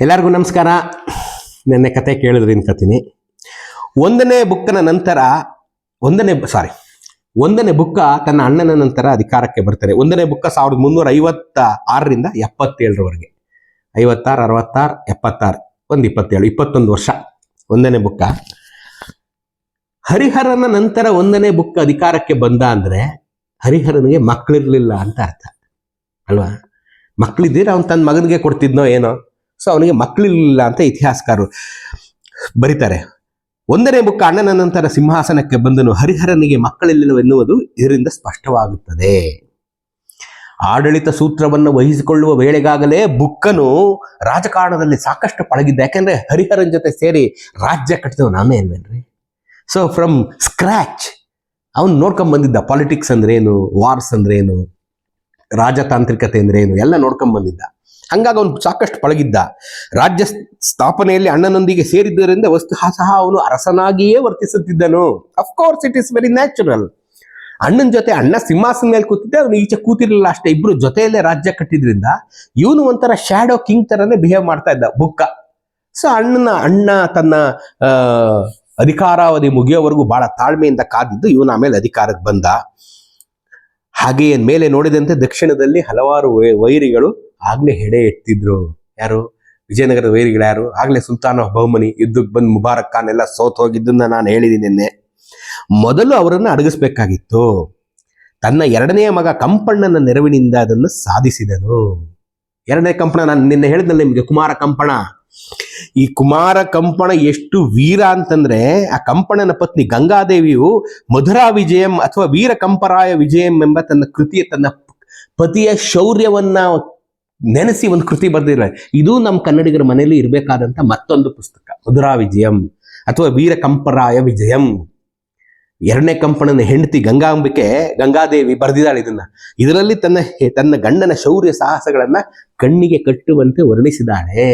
ಎಲ್ಲರಿಗೂ ನಮಸ್ಕಾರ. ನಿನ್ನೆ ಕತೆ ಕೇಳಿದ್ರಿ ಅನ್ಕೋತೀನಿ ಒಂದನೇ ಬುಕ್ಕನ ನಂತರ, ಒಂದನೇ ಸಾರಿ ಒಂದನೇ ಬುಕ್ಕ ತನ್ನ ಅಣ್ಣನ ನಂತರ ಅಧಿಕಾರಕ್ಕೆ ಬರ್ತಾರೆ ಒಂದನೇ ಬುಕ್ಕ ಸಾವಿರದ ಮುನ್ನೂರ ಐವತ್ತ ಆರರಿಂದ ಎಪ್ಪತ್ತೇಳರವರೆಗೆ. ಐವತ್ತಾರು, ಅರವತ್ತಾರು, ಎಪ್ಪತ್ತಾರು, ಒಂದು ಇಪ್ಪತ್ತೇಳು, ಇಪ್ಪತ್ತೊಂದು ವರ್ಷ ಒಂದನೇ ಬುಕ್ಕ. ಹರಿಹರನ ನಂತರ ಒಂದನೇ ಬುಕ್ಕ ಅಧಿಕಾರಕ್ಕೆ ಬಂದ ಅಂದ್ರೆ ಹರಿಹರನಿಗೆ ಮಕ್ಕಳಿರ್ಲಿಲ್ಲ ಅಂತ ಅರ್ಥ. ಅಲ್ವಾ? ಮಕ್ಕಳಿದ್ದೀರ ಅವ್ನು ತನ್ನ ಮಗನಿಗೆ ಕೊಡ್ತಿದ್ನೋ ಏನೋ? ಸೊ ಅವನಿಗೆ ಮಕ್ಕಳಿಲ್ಲ ಅಂತ ಇತಿಹಾಸಕಾರರು ಬರೀತಾರೆ. ಒಂದನೇ ಬುಕ್ಕ ಅಣ್ಣನ ನಂತರ ಸಿಂಹಾಸನಕ್ಕೆ ಬಂದನು. ಹರಿಹರನಿಗೆ ಮಕ್ಕಳಿಲ್ಲವೆನ್ನುವುದು ಇದರಿಂದ ಸ್ಪಷ್ಟವಾಗುತ್ತದೆ. ಆಡಳಿತ ಸೂತ್ರವನ್ನು ವಹಿಸಿಕೊಳ್ಳುವ ವೇಳೆಗಾಗಲೇ ಬುಕ್ಕನು ರಾಜಕಾರಣದಲ್ಲಿ ಸಾಕಷ್ಟು ಪಳಗಿದ್ದ. ಯಾಕೆಂದ್ರೆ ಹರಿಹರನ್ ಜೊತೆ ಸೇರಿ ರಾಜ್ಯ ಕಟ್ಟಿದವು ನಾನೇ ಅಲ್ವೇನ್ರಿ? ಸೊ ಫ್ರಮ್ ಸ್ಕ್ರ್ಯಾಚ್ ಅವನು ನೋಡ್ಕೊಂಡ್ ಬಂದಿದ್ದ. ಪಾಲಿಟಿಕ್ಸ್ ಅಂದ್ರೆ ವಾರ್ಸ್ ಅಂದ್ರೆ ಏನು? ರಾಜತಾಂತ್ರಿಕತೆ ಅಂದ್ರೆ ಏನು? ಎಲ್ಲ ನೋಡ್ಕೊಂಡ್ ಬಂದಿದ್ದ. ಹಂಗಾಗಿ ಅವನು ಸಾಕಷ್ಟು ಪಳಗಿದ್ದ. ರಾಜ್ಯ ಸ್ಥಾಪನೆಯಲ್ಲಿ ಅಣ್ಣನೊಂದಿಗೆ ಸೇರಿದ್ದರಿಂದ ವಸ್ತು ಸಹ ಅವನು ಅರಸನಾಗಿಯೇ ವರ್ತಿಸುತ್ತಿದ್ದನು. Of course it is very natural ಅಣ್ಣನ ಜೊತೆ ಅಣ್ಣ ಸಿಂಹಾಸನ ಮೇಲೆ ಕೂತಿದ್ದೆ, ಅವನು ಈಚೆ ಕೂತಿರಲಿಲ್ಲ ಅಷ್ಟೇ. ಇಬ್ರು ಜೊತೆಯಲ್ಲೇ ರಾಜ್ಯ ಕಟ್ಟಿದ್ರಿಂದ ಇವನು ಒಂಥರ ಶ್ಯಾಡೋ ಕಿಂಗ್ ತರನೇ ಬಿಹೇವ್ ಮಾಡ್ತಾ ಇದ್ದ ಬುಕ್ಕ. ಸೊ ಅಣ್ಣನ, ಅಣ್ಣ ತನ್ನ ಅಧಿಕಾರಾವಧಿ ಮುಗಿಯೋವರೆಗೂ ಬಹಳ ತಾಳ್ಮೆಯಿಂದ ಕಾದಿದ್ದು ಇವನು ಆಮೇಲೆ ಅಧಿಕಾರಕ್ಕೆ ಬಂದ. ಹಾಗೆಯೇ ಮೇಲೆ ನೋಡಿದಂತೆ ದಕ್ಷಿಣದಲ್ಲಿ ಹಲವಾರು ವೈರಿಗಳು ಆಗ್ಲೇ ಹೆಡೆ ಎತ್ತಿದ್ರು. ಯಾರು? ವಿಜಯನಗರದ ವೈರಿಗಳು ಯಾರು? ಆಗ್ಲೇ ಸುಲ್ತಾನ ಬಹುಮನಿ ಯುದ್ಧಕ್ಕೆ ಬಂದು ಮುಬಾರಕ್ ಖಾನ್ ಎಲ್ಲ ಸೋತ್ ಹೋಗಿದ್ದನ್ನ ನಾನು ಹೇಳಿದ್ದೀನಿ ನಿನ್ನೆ. ಮೊದಲು ಅವರನ್ನು ಅಡಗಿಸ್ಬೇಕಾಗಿತ್ತು. ತನ್ನ ಎರಡನೆಯ ಮಗ ಕಂಪಣ್ಣನ ನೆರವಿನಿಂದ ಅದನ್ನು ಸಾಧಿಸಿದನು. ಎರಡನೇ ಕಂಪಣ ನಾನು ನಿನ್ನೆ ಹೇಳಿದ್ನಲ್ಲ ನಿಮಗೆ, ಕುಮಾರ ಕಂಪಣ. ಈ ಕುಮಾರ ಕಂಪಣ ಎಷ್ಟು ವೀರ ಅಂತಂದ್ರೆ ಆ ಕಂಪಣನ ಪತ್ನಿ ಗಂಗಾದೇವಿಯು ಮಧುರಾ ವಿಜಯಂ ಅಥವಾ ವೀರ ಕಂಪರಾಯ ವಿಜಯಂ ಎಂಬ ತನ್ನ ಕೃತಿಯ ತನ್ನ ಪತಿಯ ಶೌರ್ಯವನ್ನ ನೆನೆಸಿ ಒಂದು ಕೃತಿ ಬರೆದಿದ್ದಾರೆ. ಇದು ನಮ್ಮ ಕನ್ನಡಿಗರ ಮನೆಯಲ್ಲಿ ಇರಬೇಕಾದಂತ ಮತ್ತೊಂದು ಪುಸ್ತಕ, ಮಧುರಾ ವಿಜಯಂ ಅಥವಾ ವೀರ ಕಂಪರಾಯ ವಿಜಯಂ. ಎರಡನೇ ಕಂಪಣನ ಹೆಂಡತಿ ಗಂಗಾಂಬಿಕೆ ಗಂಗಾದೇವಿ ಬರೆದಿದ್ದಾಳೆ ಇದನ್ನ. ಇದರಲ್ಲಿ ತನ್ನ ತನ್ನ ಗಂಡನ ಶೌರ್ಯ ಸಾಹಸಗಳನ್ನ ಕಣ್ಣಿಗೆ ಕಟ್ಟುವಂತೆ ವರ್ಣಿಸಿದಾಳೆ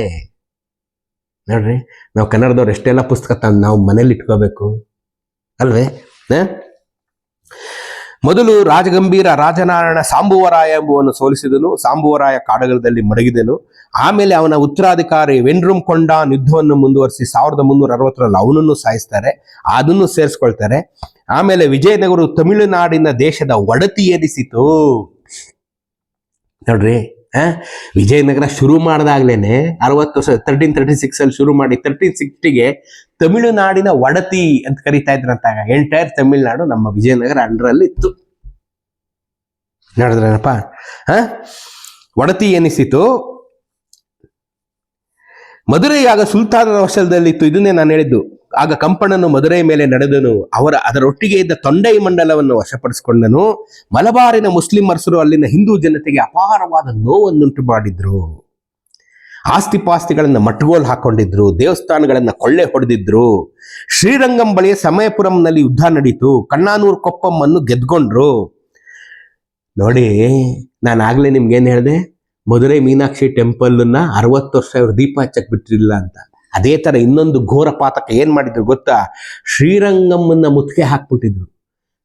ನೋಡ್ರಿ, ನಾವು ಕನ್ನಡದವ್ರು ಎಷ್ಟೆಲ್ಲ ಪುಸ್ತಕ ತಂದು ನಾವು ಮನೇಲಿ ಇಟ್ಕೋಬೇಕು? ಅಲ್ವೇ? ಮೊದಲು ರಾಜಗಂಭೀರ ರಾಜನಾರಾಯಣ ಸಾಂಬುವರಾಯ ಎಂಬುವನ್ನು ಸೋಲಿಸಿದನು, ಸಾಂಬುವರಾಯ ಕಾಡಗಳಲ್ಲಿ ಮಡಗಿದನು. ಆಮೇಲೆ ಅವನ ಉತ್ತರಾಧಿಕಾರಿ ವೆನ್ರುಮ್ ಕೊಂಡ ಯುದ್ಧವನ್ನು ಮುಂದುವರಿಸಿ ಸಾವಿರದ ಮುನ್ನೂರ ಅರವತ್ತರಲ್ಲಿ ಅವನನ್ನು ಸಾಯಿಸ್ತಾರೆ, ಅದನ್ನು ಸೇರಿಸ್ಕೊಳ್ತಾರೆ. ಆಮೇಲೆ ವಿಜಯನಗರ ತಮಿಳುನಾಡಿನ ದೇಶದ ಒಡತಿ ಎನಿಸಿತು ನೋಡ್ರಿ ವಿಜಯನಗರ ಶುರು ಮಾಡಿದಾಗ್ಲೇನೆ ಅರವತ್ತು ವರ್ಷ ತರ್ಟೀನ್ ತರ್ಟಿ ಸಿಕ್ಸ್ ಅಲ್ಲಿ ಶುರು ಮಾಡಿ ತರ್ಟೀನ್ ಸಿಕ್ಸ್ಟಿಗೆ ತಮಿಳುನಾಡಿನ ಒಡತಿ ಅಂತ ಕರಿತಾ ಇದ್ರಂತಾಗ ಎಂಟೈರ್ ತಮಿಳುನಾಡು ನಮ್ಮ ವಿಜಯನಗರ ಅಂಡರಲ್ಲಿ ಇತ್ತು. ನೋಡಿದ್ರೇನಪ್ಪ? ಹ? ಒಡತಿ ಏನಿಸಿತು ಮಧುರೈ ಆಗ ಸುಲ್ತಾನರ ವಶದಲ್ಲಿತ್ತು, ಇದನ್ನೇ ನಾನು ಹೇಳಿದ್ದು. ಆಗ ಕಂಪಣನು ಮಧುರೈ ಮೇಲೆ ನಡೆದನು. ಅವರ ಅದರೊಟ್ಟಿಗೆ ಇದ್ದ ತೊಂಡೈ ಮಂಡಲವನ್ನು ವಶಪಡಿಸಿಕೊಂಡನು. ಮಲಬಾರಿನ ಮುಸ್ಲಿಂ ಅರಸರು ಅಲ್ಲಿನ ಹಿಂದೂ ಜನತೆಗೆ ಅಪಾರವಾದ ನೋವನ್ನುಂಟು ಮಾಡಿದ್ರು. ಆಸ್ತಿ ಪಾಸ್ತಿಗಳನ್ನು ಮಟ್ಟಗೋಲ್ ಹಾಕೊಂಡಿದ್ರು. ದೇವಸ್ಥಾನಗಳನ್ನು ಕೊಳ್ಳೆ ಹೊಡೆದಿದ್ರು. ಶ್ರೀರಂಗಂ ಬಳಿಯ ಸಮಯಪುರಂನಲ್ಲಿ ಯುದ್ಧ ನಡೀತು. ಕಣ್ಣಾನೂರು ಕೊಪ್ಪಮ್ಮನ್ನು ಗೆದ್ಕೊಂಡ್ರು. ನೋಡಿ ನಾನು ಆಗ್ಲೇ ನಿಮ್ಗೆ ಏನ್ ಹೇಳಿದೆ? ಮಧುರೈ ಮೀನಾಕ್ಷಿ ಟೆಂಪಲ್ನ ಅರವತ್ತು ವರ್ಷ ಇವ್ರು ದೀಪ ಹಚ್ಚಕ್ ಬಿಟ್ಟಿರಲಿಲ್ಲ ಅಂತ. ಅದೇ ತರ ಇನ್ನೊಂದು ಘೋರ ಪಾತಕ ಏನ್ ಮಾಡಿದ್ರು ಗೊತ್ತಾ? ಶ್ರೀರಂಗಮ್ಮನ್ನ ಮುತ್ತಿಗೆ ಹಾಕ್ಬಿಟ್ಟಿದ್ರು.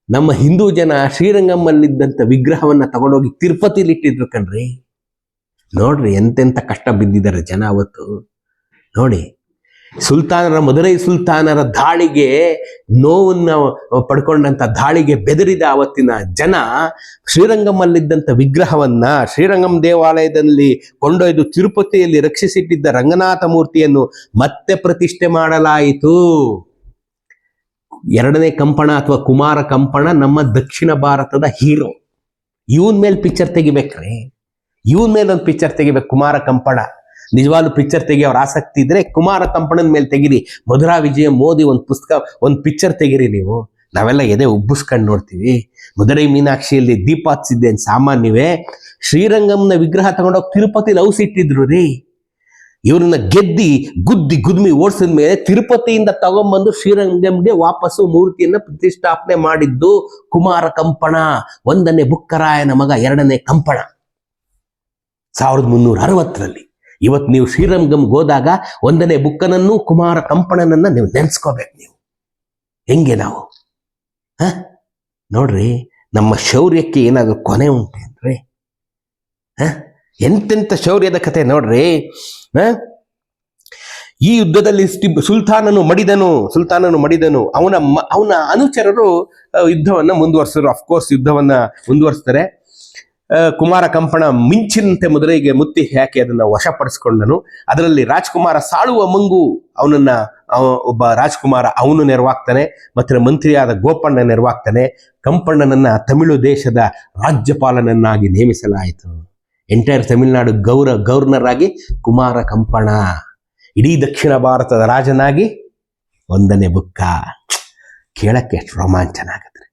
ನಮ್ಮ ಹಿಂದೂ ಜನ ಶ್ರೀರಂಗಮ್ಮಲ್ಲಿದ್ದಂಥ ವಿಗ್ರಹವನ್ನ ತಗೊಂಡೋಗಿ ತಿರುಪತಿಲಿ ಇಟ್ಟಿದ್ರು ಕಣ್ರಿ. ನೋಡ್ರಿ ಎಂತೆಂತ ಕಷ್ಟ ಬಿದ್ದಿದ್ದಾರೆ ಜನ ಅವತ್ತು. ನೋಡಿ ಸುಲ್ತಾನರ ಮದುರೈ ಸುಲ್ತಾನರ ದಾಳಿಗೆ ನೋವನ್ನು ಪಡ್ಕೊಂಡಂತ ದಾಳಿಗೆ ಬೆದರಿದ ಅವತ್ತಿನ ಜನ ಶ್ರೀರಂಗಮಲ್ಲಿದ್ದಂಥ ವಿಗ್ರಹವನ್ನ ಶ್ರೀರಂಗಂ ದೇವಾಲಯದಲ್ಲಿ ಕೊಂಡೊಯ್ದು ತಿರುಪತಿಯಲ್ಲಿ ರಕ್ಷಿಸಿಟ್ಟಿದ್ದ ರಂಗನಾಥ ಮೂರ್ತಿಯನ್ನು ಮತ್ತೆ ಪ್ರತಿಷ್ಠೆ ಮಾಡಲಾಯಿತು. ಎರಡನೇ ಕಂಪಣ ಅಥವಾ ಕುಮಾರ ಕಂಪಣ ನಮ್ಮ ದಕ್ಷಿಣ ಭಾರತದ ಹೀರೋ. ಇವನ್ ಮೇಲೆ ಪಿಕ್ಚರ್ ತೆಗಿಬೇಕ್ರಿ. ಇವನ್ ಮೇಲೆ ಒಂದು ಪಿಕ್ಚರ್ ತೆಗಿಬೇಕು ಕುಮಾರ ಕಂಪಣ. ನಿಜವಾಗ್ಲೂ ಪಿಕ್ಚರ್ ತೆಗಿಯೋರ್ ಆಸಕ್ತಿ ಇದ್ರೆ ಕುಮಾರ ಕಂಪಣದ ಮೇಲೆ ತೆಗಿರಿ. ಮಧುರಾ ವಿಜಯ ಮೋದಿ ಒಂದು ಪುಸ್ತಕ, ಒಂದು ಪಿಕ್ಚರ್ ತೆಗಿರಿ ನೀವು. ನಾವೆಲ್ಲ ಎದೆ ಉಬ್ಬಿಸ್ಕೊಂಡು ನೋಡ್ತೀವಿ. ಮಧುರೈ ಮೀನಾಕ್ಷಿಯಲ್ಲಿ ದೀಪ ಹಚ್ಚಿದ್ದೆ ಸಾಮಾನ್ಯವೇ. ಶ್ರೀರಂಗಂನ ವಿಗ್ರಹ ತಗೊಂಡೋಗಿ ತಿರುಪತಿಲಿ ಔಸಿಟ್ಟಿದ್ರು ರೀ. ಇವ್ರನ್ನ ಗೆದ್ದಿ, ಗುದ್ದಿ, ಗುದ್ಮಿ ಓಡಿಸಿದ ಮೇಲೆ ತಿರುಪತಿಯಿಂದ ತಗೊಂಬಂದು ಶ್ರೀರಂಗಂಗೆ ವಾಪಸ್ಸು ಮೂರ್ತಿಯನ್ನ ಪ್ರತಿಷ್ಠಾಪನೆ ಮಾಡಿದ್ದು ಕುಮಾರ ಕಂಪಣ. ಒಂದನೇ ಬುಕ್ಕರಾಯನ ಮಗ, ಎರಡನೇ ಕಂಪಣ. ಸಾವಿರದ ಮುನ್ನೂರ ಅರವತ್ತರಲ್ಲಿ. ಇವತ್ತು ನೀವು ಶ್ರೀರಂಗಂಗೆ ಹೋದಾಗ ಒಂದನೇ ಬುಕ್ಕನನ್ನು ಕುಮಾರ ಕಂಪಣನನ್ನ ನೀವು ನೆನ್ಸ್ಕೋಬೇಕು ನೀವು. ಹೆಂಗೆ ನಾವು? ಹ? ನೋಡ್ರಿ, ನಮ್ಮ ಶೌರ್ಯಕ್ಕೆ ಏನಾದರೂ ಕೊನೆ ಉಂಟೇನ್ರಿ ಹ? ಎಂತೆಂಥ ಶೌರ್ಯದ ಕತೆ ನೋಡ್ರಿ? ಹ? ಈ ಯುದ್ಧದಲ್ಲಿ ಸುಲ್ತಾನನು ಮಡಿದನು ಸುಲ್ತಾನನು ಮಡಿದನು. ಅವನ ಅವನ ಅನುಚರರು ಯುದ್ಧವನ್ನ ಮುಂದುವರಿಸಿದ್ರು. ಅಫ್ಕೋರ್ಸ್ ಯುದ್ಧವನ್ನ ಮುಂದುವರಿಸ್ತಾರೆ. ಕುಮಾರ ಕಂಪಣ ಮಿಂಚಿನಂತೆ ಮದುರೆಗೆ ಮುತ್ತಿ ಹಾಕಿ ಅದನ್ನ ವಶಪಡಿಸಿಕೊಂಡನು. ಅದರಲ್ಲಿ ರಾಜ್ಕುಮಾರ ಸಾಳುವ ಮಂಗು ಅವನನ್ನ ಒಬ್ಬ ರಾಜ್ಕುಮಾರ ಅವನು ನೆರವಾಗ್ತಾನೆ ಮತ್ತೆ ಮಂತ್ರಿಯಾದ ಗೋಪಣ್ಣ ನೆರವಾಗ್ತಾನೆ. ಕಂಪಣ್ಣನನ್ನ ತಮಿಳು ದೇಶದ ರಾಜ್ಯಪಾಲನನ್ನಾಗಿ ನೇಮಿಸಲಾಯಿತು. ಎಂಟೈರ್ ತಮಿಳುನಾಡು ಗೌರ ಗವರ್ನರ್ ಆಗಿ ಕುಮಾರ ಕಂಪಣ. ಇಡೀ ದಕ್ಷಿಣ ಭಾರತದ ರಾಜನಾಗಿ ಒಂದನೇ ಬುಕ್ಕ. ಕೇಳಕ್ಕೆ ಎಷ್ಟು ರೋಮಾಂಚನ ಆಗತ್ತೆ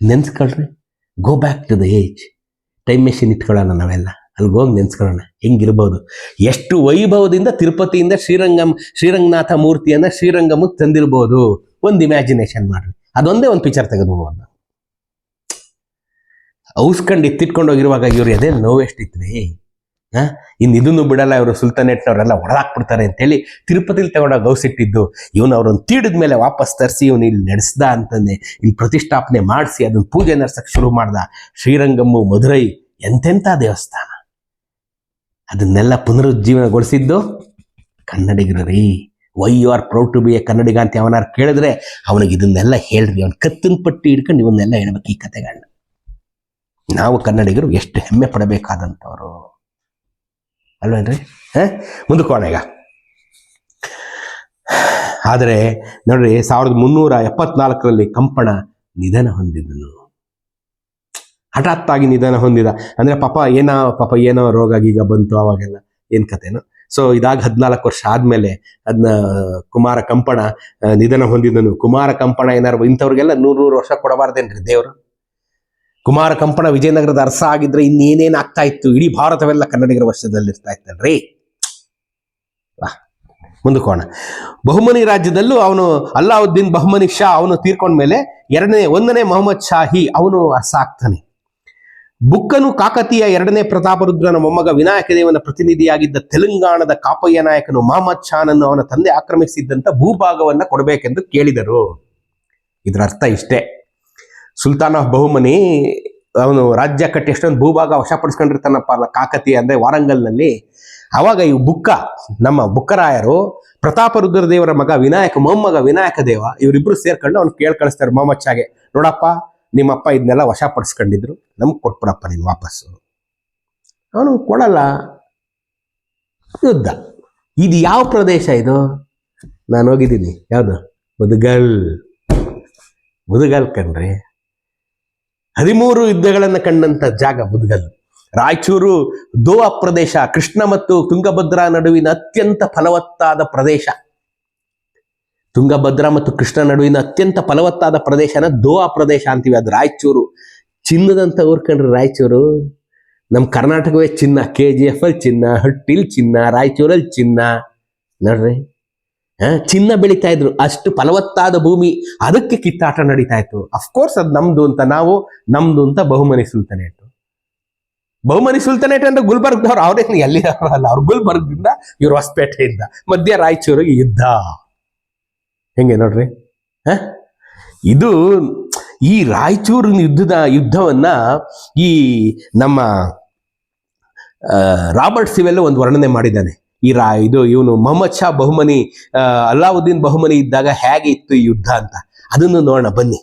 ನೆನ್ಸ್ಕೊಳ್ರಿ. Go back to the age time machine ಇಟ್ಕೊಳ್ಳೋಣ ನಾವೆಲ್ಲ. ಅಲ್ಲಿಗೆ ಹೋಗಿ ನೆನ್ಸ್ಕೊಳ್ಳೋಣ. ಹೆಂಗಿರ್ಬೋದು? ಎಷ್ಟು ವೈಭವದಿಂದ ತಿರುಪತಿಯಿಂದ ಶ್ರೀರಂಗಂ, ಶ್ರೀರಂಗನಾಥ ಮೂರ್ತಿಯನ್ನು ಶ್ರೀರಂಗಮಕ್ಕೆ ತಂದಿರ್ಬೋದು? ಒಂದು ಇಮ್ಯಾಜಿನೇಷನ್ ಮಾಡ್ರಿ. ಅದೊಂದೇ ಒಂದು ಪಿಕ್ಚರ್ ತೆಗೆದು ಹೋಗೋದು ಔಸ್ಕಂಡು ಇತ್ತಿಟ್ಕೊಂಡು ಹೋಗಿರುವಾಗ ಇವ್ರು ಎದೆ ನೋವೆಷ್ಟಿತ್ತು ರೀ ಇನ್ನು ಇದನ್ನು ಬಿಡಲ್ಲ, ಇವರು ಸುಲ್ತಾನೇಟ್ನವರೆಲ್ಲ ಹೊಡೆದಾಕ್ಬಿಡ್ತಾರೆ ಅಂತೇಳಿ ತಿರುಪತಿಲಿ ತಗೊಂಡೋಗಿ ಗೌಸಿಟ್ಟಿದ್ದು ಇವನು ಅವ್ರನ್ನ ತೀಡಿದ ಮೇಲೆ ವಾಪಸ್ ತರಿಸಿ ಇವನು ಇಲ್ಲಿ ನಡೆಸ್ದ ಅಂತಂದೆ, ಇಲ್ಲಿ ಪ್ರತಿಷ್ಠಾಪನೆ ಮಾಡಿಸಿ ಅದನ್ನ ಪೂಜೆ ನಡೆಸಕ್ಕೆ ಶುರು ಮಾಡ್ದ. ಶ್ರೀರಂಗಮ್ಮು, ಮಧುರೈ ಎಂತೆಂಥ ದೇವಸ್ಥಾನ? ಅದನ್ನೆಲ್ಲ ಪುನರುಜ್ಜೀವನಗೊಳಿಸಿದ್ದು ಕನ್ನಡಿಗರು ರೀ why you are proud to be a Kannadiga ಅಂತ ಅವನಾರು ಕೇಳಿದ್ರೆ ಅವನಿಗೆ ಇದನ್ನೆಲ್ಲ ಹೇಳ್ರಿ. ಅವ್ನು ಕತ್ತಿನ ಪಟ್ಟಿ ಹಿಡ್ಕೊಂಡು ಇವನ್ನೆಲ್ಲ ಹೇಳ್ಬೇಕು ಈ ಕತೆಗಳನ್ನ ನಾವು ಕನ್ನಡಿಗರು ಎಷ್ಟು ಹೆಮ್ಮೆ ಪಡಬೇಕಾದಂಥವ್ರು. ಅಲ್ವೇನ್ರಿ ಮುಂದಕ್ಕೆ ಮುಂದಕ್ಕೋಣ ಈಗ. ಆದರೆ ನೋಡ್ರಿ, ಸಾವಿರದ ಮುನ್ನೂರ ಎಪ್ಪತ್ನಾಲ್ಕರಲ್ಲಿ ಕಂಪಣ ನಿಧನ ಹೊಂದಿದನು. ಹಠಾತ್ತಾಗಿ ನಿಧನ ಹೊಂದಿದ. ಅಂದ್ರೆ ಪಾಪ ಏನೋ ಪಾಪ ಏನೋ ರೋಗ ಗೀಗ ಬಂತು ಅವಾಗೆಲ್ಲ ಏನ್ ಕತೆನೋ ಸೊ ಇದಾಗ ಹದಿನಾಲ್ಕು ವರ್ಷ ಆದಮೇಲೆ ಅದನ್ನ ಕುಮಾರ ಕಂಪಣ ನಿಧನ ಹೊಂದಿದನು. ಕುಮಾರ ಕಂಪಣ ಏನಾರು ಇಂಥವ್ರಿಗೆಲ್ಲ ನೂರು ನೂರು ವರ್ಷ ಕೊಡಬಾರ್ದೇನ್ರಿ ದೇವರು? ಕುಮಾರ ಕಂಪನ ವಿಜಯನಗರದ ಅರ್ಸ ಆಗಿದ್ರೆ ಇನ್ನೇನೇನ್ ಆಗ್ತಾ ಇತ್ತು? ಇಡೀ ಭಾರತವೆಲ್ಲ ಕನ್ನಡಿಗರ ವಶದಲ್ಲಿ ಇರ್ತಾ ಇತ್ತಲ್ರಿ ಮುಂದಕ್ಕೋಣ ಬಹುಮನಿ ರಾಜ್ಯದಲ್ಲೂ ಅವನು ಅಲ್ಲಾವುದ್ದೀನ್ ಬಹುಮನಿ ಶಾ ಅವನು ತೀರ್ಕೊಂಡ್ಮೇಲೆ ಎರಡನೇ, ಒಂದನೇ ಮೊಹಮ್ಮದ್ ಶಾಹಿ ಅವನು ಅರ್ಸ ಆಗ್ತಾನೆ. ಬುಕ್ಕನು ಕಾಕತಿಯ ಎರಡನೇ ಪ್ರತಾಪರುದ್ರನ ಮೊಮ್ಮಗ ವಿನಾಯಕ ದೇವನ ಪ್ರತಿನಿಧಿಯಾಗಿದ್ದ ತೆಲಂಗಾಣದ ಕಾಪಯ್ಯ ನಾಯಕನು ಮಹಮ್ಮದ್ ಶಾನನ್ನು ಅವನ ತಂದೆ ಆಕ್ರಮಿಸಿದ್ದಂತ ಭೂಭಾಗವನ್ನ ಕೊಡಬೇಕೆಂದು ಕೇಳಿದರು. ಇದರ ಅರ್ಥ ಇಷ್ಟೇ. ಸುಲ್ತಾನ್ ಆಫ್ ಬಹುಮನಿ ಅವನು ರಾಜ್ಯ ಕಟ್ಟಿ ಎಷ್ಟೊಂದು ಭೂಭಾಗ ವಶಪಡಿಸ್ಕೊಂಡಿರ್ತಾನಪ್ಪ ಕಾಕತಿ ಅಂದ್ರೆ ವಾರಂಗಲ್ನಲ್ಲಿ. ಅವಾಗ ಈ ಬುಕ್ಕ, ನಮ್ಮ ಬುಕ್ಕರಾಯರು ಪ್ರತಾಪ ದೇವರ ಮಗ ವಿನಾಯಕ, ಮೊಮ್ಮಗ ವಿನಾಯಕ ದೇವ ಇವರಿಬ್ರು ಸೇರ್ಕೊಂಡು ಅವ್ನು ಕೇಳಿ ಕಳಿಸ್ತಾರೆ ಮೊಮ್ಮಚ್ಚಾಗೆ. ನೋಡಪ್ಪ, ನಿಮ್ಮಪ್ಪ ಇದನ್ನೆಲ್ಲ ವಶಪಡಿಸ್ಕೊಂಡಿದ್ರು, ನಮ್ಗೆ ಕೊಟ್ಬಿಡಪ್ಪ ನೀನು ವಾಪಸ್ಸು. ಅವನು ಕೊಡಲ್ಲ. ಯುದ್ಧ. ಇದು ಯಾವ ಪ್ರದೇಶ ಇದು? ನಾನು ಹೋಗಿದ್ದೀನಿ. ಯಾವುದು? ಮುದುಗಲ್. ಮುದುಗಲ್ ಕಣ್ರಿ. ಹದಿಮೂರು ಯುದ್ಧಗಳನ್ನು ಕಂಡಂತ ಜಾಗ ಮುದ್ಗಲ್ ರಾಯಚೂರು, ದೋವಾ ಪ್ರದೇಶ, ಕೃಷ್ಣ ಮತ್ತು ತುಂಗಭದ್ರಾ ನಡುವಿನ ಅತ್ಯಂತ ಫಲವತ್ತಾದ ಪ್ರದೇಶ. ತುಂಗಭದ್ರಾ ಮತ್ತು ಕೃಷ್ಣ ನಡುವಿನ ಅತ್ಯಂತ ಫಲವತ್ತಾದ ಪ್ರದೇಶನ ದೋವಾ ಪ್ರದೇಶ ಅಂತೀವಿ. ಅದು ರಾಯಚೂರು. ಚಿನ್ನದಂತ ಊರ್ ಕಣ್ರಿ ರಾಯಚೂರು. ನಮ್ಮ ಕರ್ನಾಟಕವೇ ಚಿನ್ನ ಕೆ ಜಿ ಎಫ್ ಅಲ್ಲಿ ಚಿನ್ನ, ಹಟ್ಟಿಲ್ ಚಿನ್ನ ರಾಯಚೂರಲ್ಲಿ ಚಿನ್ನ. ನೋಡ್ರಿ. ಚಿನ್ನ ಬೆಳೀತಾ ಇದ್ರು. ಅಷ್ಟು ಫಲವತ್ತಾದ ಭೂಮಿ ಅದಕ್ಕೆ ಕಿತ್ತಾಟ ನಡೀತಾ ಇತ್ತು. ಅಫ್ಕೋರ್ಸ್ ಅದು ನಮ್ದು ಅಂತ ನಾವು ನಮ್ದು ಅಂತ ಬಹುಮನಿ ಸುಲ್ತಾನೇಟ್ ಬಹುಮನಿ ಸುಲ್ತಾನೇಟ್ ಅಂದ್ರೆ ಗುಲ್ಬರ್ಗ್ದವ್ರು ಅವ್ರೇನು ಎಲ್ಲಿ ಅಲ್ಲ, ಅವ್ರು ಗುಲ್ಬರ್ಗ್ದಿಂದ ಇವ್ರು ಹೊಸಪೇಟೆಯಿಂದ ಮಧ್ಯ ರಾಯಚೂರಿಗೆ ಯುದ್ಧ. ಹೆಂಗೆ ನೋಡ್ರಿ? ಹ? ಇದು ಈ ರಾಯಚೂರಿನ ಯುದ್ಧದ ಯುದ್ಧವನ್ನ ಈ ನಮ್ಮ ರಾಬರ್ಟ್ ಸಿವೆಲ್ ಒಂದು ವರ್ಣನೆ ಮಾಡಿದ್ದಾನೆ. ಈ ರಾ ಇದು ಇವನು ಮೊಹಮ್ಮದ್ ಶಾ ಬಹುಮನಿ ಅಲ್ಲಾವುದ್ದೀನ್ ಬಹುಮನಿ ಇದ್ದಾಗ ಹೇಗೆ ಇತ್ತು ಈ ಯುದ್ಧ ಅಂತ? ಅದನ್ನು ನೋಡೋಣ, ಬನ್ನಿ.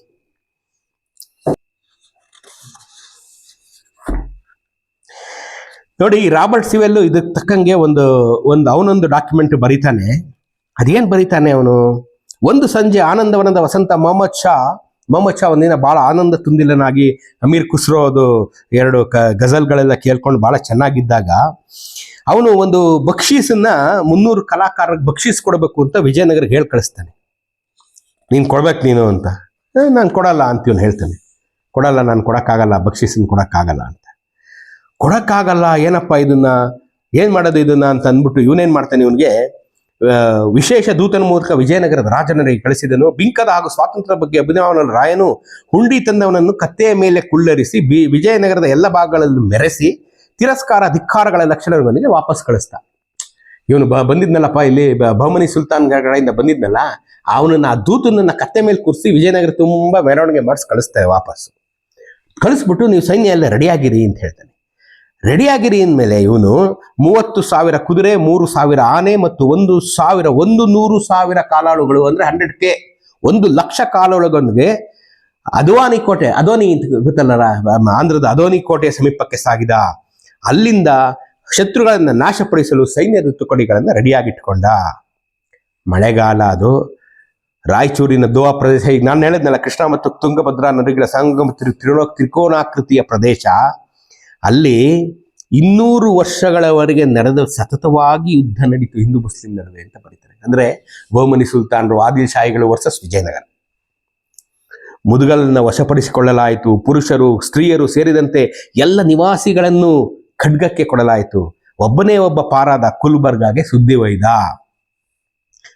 ನೋಡಿ, ರಾಬರ್ಟ್ ಸಿವೆಲ್ಲು ಇದಕ್ಕೆ ತಕ್ಕಂಗೆ ಒಂದು ಒಂದು, ಅವನೊಂದು ಡಾಕ್ಯುಮೆಂಟ್ ಬರೀತಾನೆ. ಅದೇನ್ ಬರೀತಾನೆ ಅವನು? ಒಂದು ಸಂಜೆ ಆನಂದವನದ ವಸಂತ ಮೊಹಮ್ಮದ್ ಶಾ ಮೊಹಮ್ಮದ್ ಶಾ ಒಂದಿನ ಬಹಳ ಆನಂದ ತುಂದಿಲನಾಗಿ ಅಮೀರ್ ಖುಸ್ರೋದು ಎರಡು ಕ, ಗಜಲ್ಗಳೆಲ್ಲ ಕೇಳ್ಕೊಂಡು ಬಹಳ ಚೆನ್ನಾಗಿದ್ದಾಗ ಅವನು ಒಂದು ಬಕ್ಷೀಸನ್ನ ಮುನ್ನೂರು ಕಲಾಕಾರರಿಗೆ ಬಕ್ಷೀಸ್ ಕೊಡಬೇಕು ಅಂತ ವಿಜಯನಗರ ಹೇಳಿ ಕಳಿಸ್ತಾನೆ. ನೀನು ಕೊಡ್ಬೇಕು ನೀನು ಅಂತ. ನಾನು ಕೊಡಲ್ಲ ಅಂತ ಇವನು ಹೇಳ್ತಾನೆ. ಕೊಡಲ್ಲ, ನಾನು ಕೊಡಕ್ಕಾಗಲ್ಲ, ಬಕ್ಷೀಸನ್ನ ಕೊಡೋಕ್ಕಾಗಲ್ಲ ಅಂತ. ಕೊಡಕ್ಕಾಗಲ್ಲ, ಏನಪ್ಪ ಇದನ್ನ? ಏನು ಮಾಡೋದು ಇದನ್ನ ಅಂತ ಅಂದ್ಬಿಟ್ಟು ಇವನೇನ್ ಮಾಡ್ತಾನೆ ಇವನಿಗೆ ವಿಶೇಷ ದೂತನ ಮೂಲಕ ವಿಜಯನಗರದ ರಾಜನರಿಗೆ ಕಳಿಸಿದನು. ಬಿಂಕದ ಹಾಗೂ ಸ್ವಾತಂತ್ರ್ಯ ಬಗ್ಗೆ ಅಭಿನವನ ರಾಯನು ಹುಂಡಿ ತಂದವನನ್ನು ಕತ್ತೆಯ ಮೇಲೆ ಕುಳ್ಳರಿಸಿ, ಬಿ, ವಿಜಯನಗರದ ಎಲ್ಲ ಭಾಗಗಳಲ್ಲಿ ಮೆರೆಸಿ ತಿರಸ್ಕಾರ ಧಿಕ್ಕಾರಗಳ ಲಕ್ಷಣಗಳಿಗೆ ವಾಪಸ್ ಕಳಿಸ್ತ ಇವನು ಬ, ಬಂದಿದ್ನಲ್ಲಪ್ಪ, ಇಲ್ಲಿ ಬಹುಮನಿ ಸುಲ್ತಾನ್ ಕಡೆಯಿಂದ ಬಂದಿದ್ನಲ್ಲ, ಅವನನ್ನ, ಆ ದೂತನನ್ನ ಕತ್ತೆ ಮೇಲೆ ಕೂರಿಸಿ ವಿಜಯನಗರ ತುಂಬಾ ಮೆರವಣಿಗೆ ಮಾಡಿಸಿ ಕಳಿಸ್ತಾರೆ ವಾಪಸ್. ಕಳಿಸ್ಬಿಟ್ಟು ನೀವು ಸೈನ್ಯ ಎಲ್ಲ ರೆಡಿಯಾಗಿರಿ ಅಂತ ಹೇಳ್ತಾನೆ. ರೆಡಿಯಾಗಿರಿ ಅಂದಮೇಲೆ ಇವನು ಮೂವತ್ತು ಸಾವಿರ ಕುದುರೆ, ಮೂರು ಸಾವಿರ ಆನೆ ಮತ್ತು ಒಂದು ಸಾವಿರ, ಒಂದು ನೂರು ಸಾವಿರ ಕಾಲಾಳುಗಳು, ಅಂದ್ರೆ ಹಂಡ್ರೆಡ್ ಕೆ ಒಂದು ಲಕ್ಷ ಕಾಲಾಳುಗಳೊಂದಿಗೆ ಅದ್ವಾನಿ ಕೋಟೆ ಅಂತ ಗೊತ್ತಲ್ಲ ಆಂಧ್ರದ ಅದೋನಿ ಕೋಟೆಯ ಸಮೀಪಕ್ಕೆ ಸಾಗಿದ ಅಲ್ಲಿಂದ ಶತ್ರುಗಳನ್ನು ನಾಶಪಡಿಸಲು ಸೈನ್ಯದ ತುಕಡಿಗಳನ್ನ ರೆಡಿಯಾಗಿಟ್ಕೊಂಡ. ಮಳೆಗಾಲ ಅದು. ರಾಯಚೂರಿನ ದೋವಾ ಪ್ರದೇಶ, ಈಗ ನಾನು ಹೇಳಿದ್ನಲ್ಲ, ಕೃಷ್ಣ ಮತ್ತು ತುಂಗಭದ್ರಾ ನದಿಗಳ ಸಂಗಮ ತ್ರಿ- ತ್ರಿಕೋಣ ತ್ರಿಕೋನಾಕೃತಿಯ ಪ್ರದೇಶ. ಅಲ್ಲಿ ಇನ್ನೂರು ವರ್ಷಗಳವರೆಗೆ ನಡೆದ ಸತತವಾಗಿ ಯುದ್ಧ ನಡೀತು ಹಿಂದೂ ಮುಸ್ಲಿಂ ನಡುವೆ ಅಂತ ಬರೀತಾರೆ. ಅಂದ್ರೆ ಬಹುಮನಿ ಸುಲ್ತಾನರು, ಆದಿಲ್ ಶಾಹಿಗಳು ವರ್ಸಸ್ ವಿಜಯನಗರ. ಮುದುಗಲನ್ನ ವಶಪಡಿಸಿಕೊಳ್ಳಲಾಯಿತು. ಪುರುಷರು, ಸ್ತ್ರೀಯರು ಸೇರಿದಂತೆ ಎಲ್ಲ ನಿವಾಸಿಗಳನ್ನು ಖಡ್ಗಕ್ಕೆ ಕೊಡಲಾಯಿತು. ಒಬ್ಬನೇ ಒಬ್ಬ ಪಾರಾದ ಕುಲ್ಬರ್ಗಾಗೆ ಸುದ್ದಿ ಒಯ್ದ.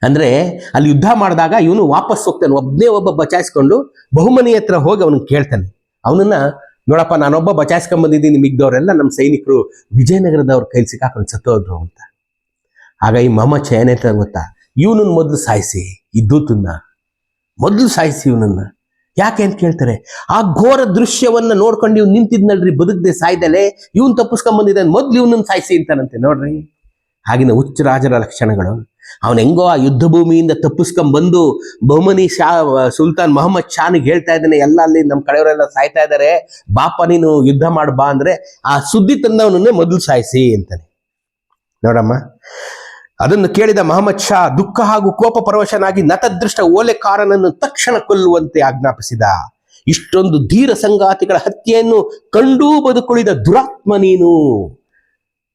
ಅಂದ್ರೆ ಅಲ್ಲಿ ಯುದ್ಧ ಮಾಡಿದಾಗ ಇವನು ವಾಪಸ್ ಹೋಗ್ತಾನೆ. ಒಬ್ಬನೇ ಒಬ್ಬ ಬಚಾಯಿಸ್ಕೊಂಡು ಬಹುಮನಿ ಹತ್ರ ಹೋಗಿ ಅವನಿಗೆ ಕೇಳ್ತಾನೆ. ಅವನನ್ನ, ನೋಡಪ್ಪ, ನಾನೊಬ್ಬ ಬಚಾಯಿಸ್ಕೊಂಡ್ ಬಂದಿದ್ದೀನಿ ಮಿಗ್ದವರೆಲ್ಲ ನಮ್ಮ ಸೈನಿಕರು ವಿಜಯನಗರದವ್ರ ಕೈಲಿ ಸಿಕ್ಕಾಕೊಂಡು ಸತ್ತೋದ್ರು ಅಂತ. ಆಗ ಈ ಮಾಮ ಚಯನ ಗೊತ್ತಾ? ಇವನನ್ನ ಮೊದಲು ಸಾಯಿಸಿ ಇದ್ದೂತನ್ನ ದೂತನ್ನ ಮೊದಲು ಸಾಯಿಸಿ ಇವನನ್ನ. ಯಾಕೆ ಅಂತ ಕೇಳ್ತಾರೆ? ಆ ಘೋರ ದೃಶ್ಯವನ್ನ ನೋಡ್ಕೊಂಡು ಇವ್ನು ನಿಂತಿದ್ನಲ್ರಿ, ಬದುಕದೆ, ಸಾಯ್ದಲೆ, ಇವನ್ ತಪ್ಪಿಸ್ಕೊಂಡ್ ಬಂದಿದ್ದಾನೆ, ಮೊದ್ಲು ಇವನನ್ನ ಸಾಯಿಸಿ ಅಂತಾನಂತೆ, ನೋಡ್ರಿ. ಹಾಗಿನ ಉಚ್ಚ ರಾಜರ ಲಕ್ಷಣಗಳು. ಅವನ್ ಹೆಂಗೋ ಆ ಯುದ್ಧ ಭೂಮಿಯಿಂದ ತಪ್ಪಿಸ್ಕೊಂಡ್ ಬಂದು ಬಹುಮನಿ ಶಾ, ಸುಲ್ತಾನ್ ಮೊಹಮ್ಮದ್ ಶಾನಿಗೆ ಹೇಳ್ತಾ ಇದ್ದಾನೆ, ಎಲ್ಲ ಅಲ್ಲಿ ನಮ್ಮ ಕಡೆಯವರೆಲ್ಲ ಸಾಯ್ತಾ ಇದ್ದಾರೆ ಬಾಪ ನೀನು ಯುದ್ಧ ಮಾಡ ಬಾ ಅಂದ್ರೆ, ಆ ಸುದ್ದಿ ತಂದವನನ್ನೇ ಮೊದಲು ಸಾಯಿಸಿ ಅಂತಾನೆ. ನೋಡಮ್ಮ ಅದನ್ನು ಕೇಳಿದ ಮಹಮ್ಮದ್ ಶಾ ದುಃಖ ಹಾಗೂ ಕೋಪ ಪರವಶನಾಗಿ ನತದೃಷ್ಟ ಓಲೆಕಾರನನ್ನು ತಕ್ಷಣ ಕೊಲ್ಲುವಂತೆ ಆಜ್ಞಾಪಿಸಿದ. ಇಷ್ಟೊಂದು ಧೀರ ಸಂಗಾತಿಗಳ ಹತ್ಯೆಯನ್ನು ಕಂಡೂ ಬದುಕುಳಿದ ದುರಾತ್ಮ ನೀನು.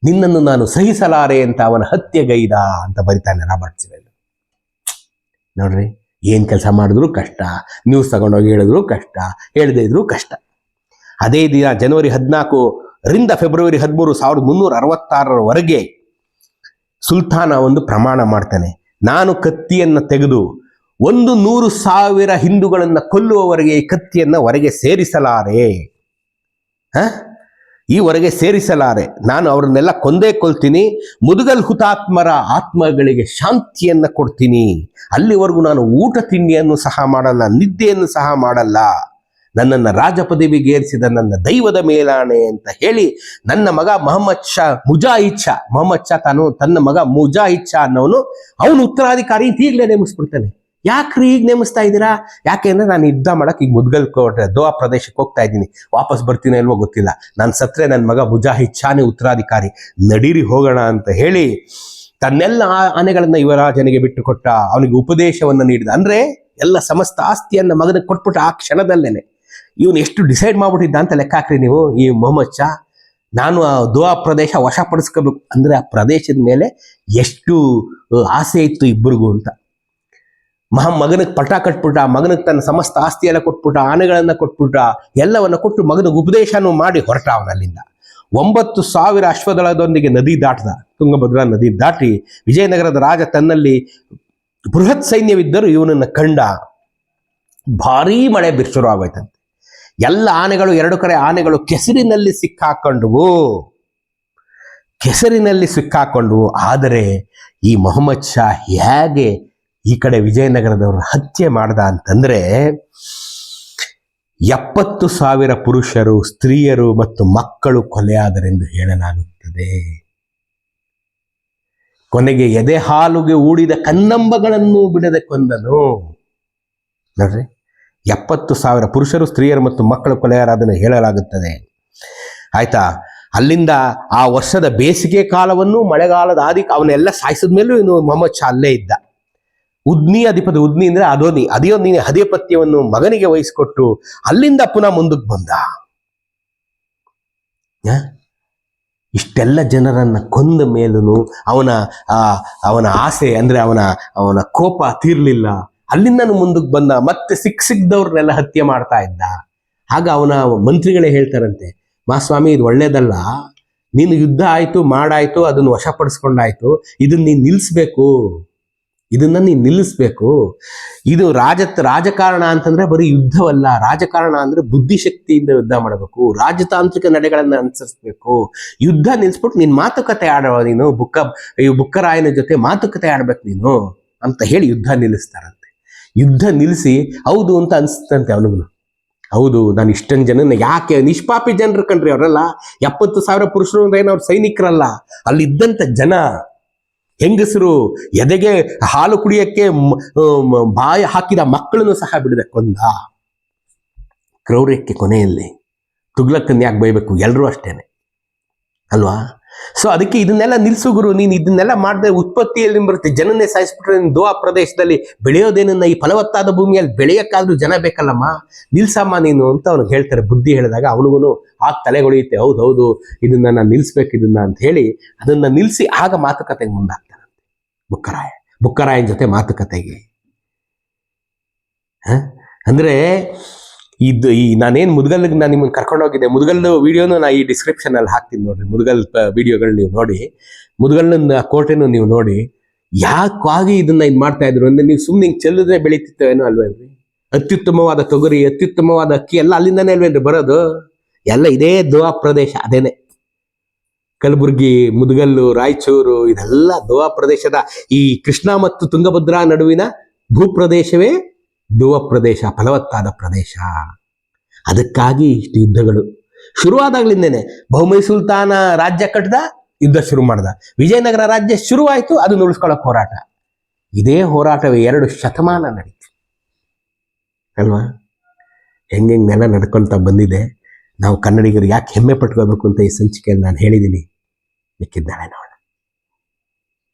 ನಿನ್ನನ್ನು ನಾನು ಸಹಿಸಲಾರೆ ಅಂತ ಅವನ ಹತ್ಯೆಗೈದ ಅಂತ ಬರಿತಾನೆ ರಾಬರ್ಟ್ ಸಿವೆಲ್. ನೋಡ್ರಿ, ಏನ್ ಕೆಲಸ ಮಾಡಿದ್ರು ಕಷ್ಟ ನ್ಯೂಸ್ ತಗೊಂಡೋಗಿ ಹೇಳಿದ್ರು ಕಷ್ಟ, ಹೇಳದೇ ಇದ್ರು ಕಷ್ಟ. ಅದೇ ದಿನ ಜನವರಿ ಹದಿನಾಲ್ಕು ರಿಂದ ಫೆಬ್ರವರಿ ಹದಿಮೂರು ಸಾವಿರದ ಮುನ್ನೂರ ಅರವತ್ತಾರರವರೆಗೆ ಸುಲ್ತಾನ ಒಂದು ಪ್ರಮಾಣ ಮಾಡ್ತಾನೆ. ನಾನು ಕತ್ತಿಯನ್ನು ತೆಗೆದು ಒಂದು ನೂರು ಸಾವಿರ ಹಿಂದೂಗಳನ್ನ ಕೊಲ್ಲುವವರೆಗೆ ಈ ಕತ್ತಿಯನ್ನು ಹೊರಗೆ ಸೇರಿಸಲಾರೆ? ಈ ಹೊರಗೆ ಸೇರಿಸಲಾರೆ. ನಾನು ಅವ್ರನ್ನೆಲ್ಲ ಕೊಂದೇ ಕೊಲ್ತೀನಿ, ಮುದುಗಲ್ ಹುತಾತ್ಮರ ಆತ್ಮಗಳಿಗೆ ಶಾಂತಿಯನ್ನ ಕೊಡ್ತೀನಿ. ಅಲ್ಲಿವರೆಗೂ ನಾನು ಊಟ ತಿಂಡಿಯನ್ನು ಸಹ ಮಾಡಲ್ಲ, ನಿದ್ದೆಯನ್ನು ಸಹ ಮಾಡಲ್ಲ. ನನ್ನನ್ನು ರಾಜ ಪದವಿಗೆ ಏರಿಸಿದ ನನ್ನ ದೈವದ ಮೇಲಾಣೆ ಅಂತ ಹೇಳಿ ನನ್ನ ಮಗ ಮೊಹಮ್ಮದ್ ಶಾ ಮುಜಾ ಇಚ್ಛಾ ಮೊಹಮ್ಮದ್ ಶಾ ತಾನು ತನ್ನ ಮಗ ಮುಜಾ ಇಚ್ಛಾ ಅನ್ನೋನು ಅವನು ಉತ್ತರಾಧಿಕಾರಿ ಈಗಲೇ ನೇಮಿಸ್ಬಿಡ್ತಾನೆ. ಯಾಕ್ರಿ ಈಗ ನೇಮಿಸ್ತಾ ಇದ್ದೀರಾ? ಯಾಕೆಂದ್ರೆ ನಾನು ಯುದ್ಧ ಮಾಡಕ್ಕೆ ಈಗ ಮುದ್ಗಲ್ ಕೋಟೆ, ದೋವಾ ಪ್ರದೇಶಕ್ಕೆ ಹೋಗ್ತಾ ಇದ್ದೀನಿ. ವಾಪಸ್ ಬರ್ತೀನೋ ಇಲ್ವೋ ಗೊತ್ತಿಲ್ಲ. ನಾನು ಸತ್ರೆ ನನ್ನ ಮಗ ಮುಜಾಹಿದ್ ಶಾನೆ ಉತ್ತರಾಧಿಕಾರಿ. ನಡೀರಿ ಹೋಗೋಣ ಅಂತ ಹೇಳಿ ತನ್ನೆಲ್ಲ ಆನೆಗಳನ್ನ ಯುವರಾಜನಿಗೆ ಬಿಟ್ಟು ಕೊಟ್ಟ ಅವನಿಗೆ ಉಪದೇಶವನ್ನು ನೀಡಿದ. ಅಂದ್ರೆ ಎಲ್ಲ ಸಮಸ್ತ ಆಸ್ತಿಯನ್ನ ಮಗನಿಗೆ ಕೊಟ್ಬಿಟ್ಟು ಆ ಕ್ಷಣದಲ್ಲೇನೆ. ಇವನು ಎಷ್ಟು ಡಿಸೈಡ್ ಮಾಡ್ಬಿಟ್ಟಿದ್ದ ಅಂತ ಲೆಕ್ಕ ಹಾಕ್ರಿ ನೀವು. ಈ ಮೊಹಮ್ಮದ್ ಶಾ, ನಾನು ಆ ಪ್ರದೇಶ ವಶಪಡಿಸ್ಕೋಬೇಕು ಅಂದ್ರೆ ಆ ಪ್ರದೇಶದ ಮೇಲೆ ಎಷ್ಟು ಆಸೆ ಇತ್ತು ಇಬ್ಬರಿಗೂ ಅಂತ. ಮಹಾ ಮಗನಿಗೆ ಪಟ ಕಟ್ಬಿಟ್ಟ, ಮಗನಿಗೆ ತನ್ನ ಸಮಸ್ತ ಆಸ್ತಿ ಎಲ್ಲ ಕೊಟ್ಬಿಟ್ಟ, ಆನೆಗಳನ್ನ ಕೊಟ್ಬಿಟ್ಟ, ಎಲ್ಲವನ್ನ ಕೊಟ್ಟು ಮಗನಿಗೆ ಉಪದೇಶನೂ ಮಾಡಿ ಹೊರಟ ಅವನಲ್ಲಿಂದ ಒಂಬತ್ತು ಸಾವಿರ ಅಶ್ವದಳದೊಂದಿಗೆ ನದಿ ದಾಟದ. ತುಂಗಭದ್ರಾ ನದಿ ದಾಟಿ ವಿಜಯನಗರದ ರಾಜ ತನ್ನಲ್ಲಿ ಬೃಹತ್ ಸೈನ್ಯವಿದ್ದರೂ ಇವನನ್ನ ಕಂಡ ಭಾರೀ ಮಳೆ ಬಿರ್ಸುರು ಆಗೋಯ್ತಂತೆ. ಎಲ್ಲ ಆನೆಗಳು, ಎರಡು ಕಡೆ ಆನೆಗಳು ಕೆಸರಿನಲ್ಲಿ ಸಿಕ್ಕಾಕೊಂಡವು. ಕೆಸರಿನಲ್ಲಿ ಸಿಕ್ಕಾಕೊಂಡವು. ಆದರೆ ಈ ಮೊಹಮ್ಮದ್ ಶಾ ಹೇಗೆ ಈ ಕಡೆ ವಿಜಯನಗರದವರು ಹತ್ಯೆ ಮಾಡ್ದ ಅಂತಂದ್ರೆ, ಎಪ್ಪತ್ತು ಸಾವಿರ ಪುರುಷರು, ಸ್ತ್ರೀಯರು ಮತ್ತು ಮಕ್ಕಳು ಕೊಲೆಯಾದರೆಂದು ಹೇಳಲಾಗುತ್ತದೆ. ಕೊನೆಗೆ ಎದೆ ಹಾಲುಗೆ ಊಡಿದ ಕನ್ನಂಬಗಳನ್ನು ಬಿಡದೆ ಕೊಂದನು. ನೋಡ್ರಿ. ಎಪ್ಪತ್ತು ಸಾವಿರ ಪುರುಷರು, ಸ್ತ್ರೀಯರು ಮತ್ತು ಮಕ್ಕಳು ಕೊಲೆಯಾರಾದನ್ನು ಹೇಳಲಾಗುತ್ತದೆ. ಆಯ್ತಾ? ಅಲ್ಲಿಂದ ಆ ವರ್ಷದ ಬೇಸಿಗೆ ಕಾಲವನ್ನು ಮಳೆಗಾಲದ ಆದಿ ಅವನ್ನೆಲ್ಲ ಸಾಯಿಸಿದ ಮೇಲೂ ಇನ್ನು ಮೊಹಮ್ಮದ್ ಶಾ ಅಲ್ಲೇ ಇದ್ದ. ಉದ್ನಿ ಅಧಿಪತಿ, ಉದ್ನಿ ಅಂದ್ರೆ ಅದೋನಿ ಅದಿಯೋನಿ ಅಧಿಪತ್ಯವನ್ನು ಮಗನಿಗೆ ವಹಿಸಿಕೊಟ್ಟು ಅಲ್ಲಿಂದ ಪುನಃ ಮುಂದಕ್ಕೆ ಬಂದ? ಇಷ್ಟೆಲ್ಲ ಜನರನ್ನು ಕೊಂದ ಮೇಲೂ ಅವನ ಅವನ ಆಸೆ ಅಂದರೆ ಅವನ ಅವನ ಕೋಪ ತೀರ್ಲಿಲ್ಲ. ಅಲ್ಲಿಂದನು ಮುಂದಕ್ಕೆ ಬಂದ, ಮತ್ತೆ ಸಿಕ್ ಸಿಕ್ದವ್ರನ್ನೆಲ್ಲ ಹತ್ಯೆ ಮಾಡ್ತಾ ಇದ್ದ. ಆಗ ಅವನ ಮಂತ್ರಿಗಳೇ ಹೇಳ್ತಾರಂತೆ ಮಾಸ್ವಾಮಿ ಇದು ಒಳ್ಳೇದಲ್ಲ. ನೀನು ಯುದ್ಧ ಆಯ್ತು, ಮಾಡಾಯ್ತು, ಅದನ್ನು ವಶಪಡಿಸ್ಕೊಂಡಾಯ್ತು. ಇದನ್ನ ನೀನ್ ನಿಲ್ಲಿಸ್ಬೇಕು ಇದನ್ನ ನೀನ್ ನಿಲ್ಲಿಸ್ಬೇಕು. ಇದು ರಾಜ, ರಾಜಕಾರಣ ಅಂತಂದ್ರೆ ಬರೀ ಯುದ್ಧವಲ್ಲ. ರಾಜಕಾರಣ ಅಂದ್ರೆ ಬುದ್ಧಿಶಕ್ತಿಯಿಂದ ಯುದ್ಧ ಮಾಡಬೇಕು. ರಾಜತಾಂತ್ರಿಕ ನಡೆಗಳನ್ನ ಅನುಸರಿಸ್ಬೇಕು. ಯುದ್ಧ ನಿಲ್ಸ್ಬಿಟ್ಟು ನೀನ್ ಮಾತುಕತೆ ಆಡೋ ನೀನು, ಬುಕ್ಕ, ಈ ಬುಕ್ಕರಾಯನ ಜೊತೆ ಮಾತುಕತೆ ಆಡ್ಬೇಕು ನೀನು ಅಂತ ಹೇಳಿ ಯುದ್ಧ ನಿಲ್ಲಿಸ್ತಾರಂತೆ. ಯುದ್ಧ ನಿಲ್ಲಿಸಿ, ಹೌದು ಅಂತ ಅನಿಸ್ತಂತೆ ಅವನಿಗೂ ಹೌದು, ನಾನು ಇಷ್ಟೊಂದು ಜನನ ಯಾಕೆ ನಿಷ್ಪಾಪಿ ಜನರು ಕಣ್ರಿ ಅವರೆಲ್ಲ? ಎಪ್ಪತ್ತು ಸಾವಿರ ಪುರುಷರು ಅಂದ್ರೆ ಏನವ್ರ ಅವ್ರು ಸೈನಿಕರಲ್ಲ? ಅಲ್ಲಿದ್ದಂಥ ಜನ, ಹೆಂಗಸರು, ಎದೆಗೆ ಹಾಲು ಕುಡಿಯಕ್ಕೆ ಬಾಯಿ ಹಾಕಿದ ಮಕ್ಕಳನ್ನು ಸಹ ಬಿಡದೆ ಕೊಂದ. ಕ್ರೌರ್ಯಕ್ಕೆ ಕೊನೆಯಲ್ಲಿ ತುಗ್ಲಕ್ಕನ್ನು ಯಾಕೆ ಬೈಬೇಕು ಎಲ್ಲರೂ ಅಷ್ಟೇನೆ. ಅಲ್ವಾ? ಸೊ ಅದಕ್ಕೆ ಇದನ್ನೆಲ್ಲ ನಿಲ್ಸು ಗುರು, ನೀನು ಇದನ್ನೆಲ್ಲ ಮಾಡದೆ ಉತ್ಪತ್ತಿಯಲ್ಲಿ ಬರುತ್ತೆ. ಜನನೇ ಸಾಯಿಸ್ಬಿಟ್ರೆ ನೀನು ಆ ಪ್ರದೇಶದಲ್ಲಿ ಬೆಳೆಯೋದೇನನ್ನ ಈ ಫಲವತ್ತಾದ ಭೂಮಿಯಲ್ಲಿ ಬೆಳೆಯಕ್ಕಾದ್ರೂ ಜನ ಬೇಕಲ್ಲಮ್ಮ? ನಿಲ್ಸಮ್ಮ ನೀನು ಅಂತ ಅವ್ನಿಗೆ ಹೇಳ್ತಾರೆ. ಬುದ್ಧಿ ಹೇಳಿದಾಗ ಅವನಿಗೂ ಆಗ ತಲೆಗೊಳಿಯುತ್ತೆ ಹೌದು ಹೌದು, ಇದನ್ನ ನಾನು ನಿಲ್ಸ್ಬೇಕು ಇದನ್ನ ಅಂತ ಹೇಳಿ ಅದನ್ನ ನಿಲ್ಸಿ ಆಗ ಮಾತುಕತೆಗೆ ಮುಂದಾಗ್ತಾನಂತೆ ಬುಕ್ಕರಾಯ, ಬುಕ್ಕರಾಯನ ಜೊತೆ ಮಾತುಕತೆಗೆ? ಅಂದ್ರೆ ಇದು ಈ ನಾನೇನು ಮುದ್ಗಲ್ಗೆ ನಾನು ನಿಮ್ಮನ್ನು ಕರ್ಕೊಂಡೋಗಿದ್ದೆ ಮುದ್ಗಲ್ದು ವಿಡಿಯೋನು ನಾ ಈ ಡಿಸ್ಕ್ರಿಪ್ಷನ್ ಅಲ್ಲಿ ಹಾಕ್ತೀನಿ ನೋಡ್ರಿ. ಮುದ್ಗಲ್ ವಿಡಿಯೋಗಳು ನೀವು ನೋಡಿ. ಮುದ್ಗಲ್ನ ಕೋಟೆನು ನೀವು ನೋಡಿ. ಯಾಕಾಗಿ ಇದನ್ನ ಇದು ಮಾಡ್ತಾ ಇದ್ರು ಅಂದ್ರೆ ನೀವು ಸುಮ್ಮನೆ ಹಿಂಗೆ ಚೆಲ್ಲಿದ್ರೆ ಬೆಳೀತಿತ್ತೇನೋ ಅಲ್ವೇನ್ರಿ? ಅತ್ಯುತ್ತಮವಾದ ತೊಗರಿ, ಅತ್ಯುತ್ತಮವಾದ ಅಕ್ಕಿ ಎಲ್ಲ ಅಲ್ಲಿಂದಾನೇ ಅಲ್ವೇನ್ರಿ ಬರೋದು? ಎಲ್ಲ ಇದೇ ದೋವಾ ಪ್ರದೇಶ, ಅದೇನೆ. ಕಲಬುರ್ಗಿ, ಮುದಗಲ್ಲು, ರಾಯಚೂರು, ಇದೆಲ್ಲ ದೋವಾ ಪ್ರದೇಶದ ಈ ಕೃಷ್ಣ ಮತ್ತು ತುಂಗಭದ್ರಾ ನಡುವಿನ ಭೂಪ್ರದೇಶವೇ ದೋವಾ ಪ್ರದೇಶ, ಫಲವತ್ತಾದ ಪ್ರದೇಶ. ಅದಕ್ಕಾಗಿ ಇಷ್ಟು ಯುದ್ಧಗಳು. ಶುರುವಾದಾಗ್ಲಿಂದೇನೆ ಬಹುಮೈ ಸುಲ್ತಾನ ರಾಜ್ಯ ಕಟ್ಟದ ಯುದ್ಧ ಶುರು ಮಾಡ್ದ. ವಿಜಯನಗರ ರಾಜ್ಯ ಶುರುವಾಯಿತು ಅದನ್ನು ಉಳಿಸ್ಕೊಳ್ಳೋಕೆ ಹೋರಾಟ. ಇದೇ ಹೋರಾಟವೇ ಎರಡು ಶತಮಾನ ನಡೀತು. ಅಲ್ವಾ? ಹೆಂಗೆಂಗೆಲ್ಲ ನಡ್ಕೊಂತ ಬಂದಿದೆ. ನಾವು ಕನ್ನಡಿಗರು ಯಾಕೆ ಹೆಮ್ಮೆ ಪಟ್ಕೋಬೇಕು ಅಂತ ಈ ಸಂಚಿಕೆಯನ್ನು ನಾನು ಹೇಳಿದ್ದೀನಿ. ಮಿಕ್ಕಿದ್ದಾಳೆ ನೋಡಿ.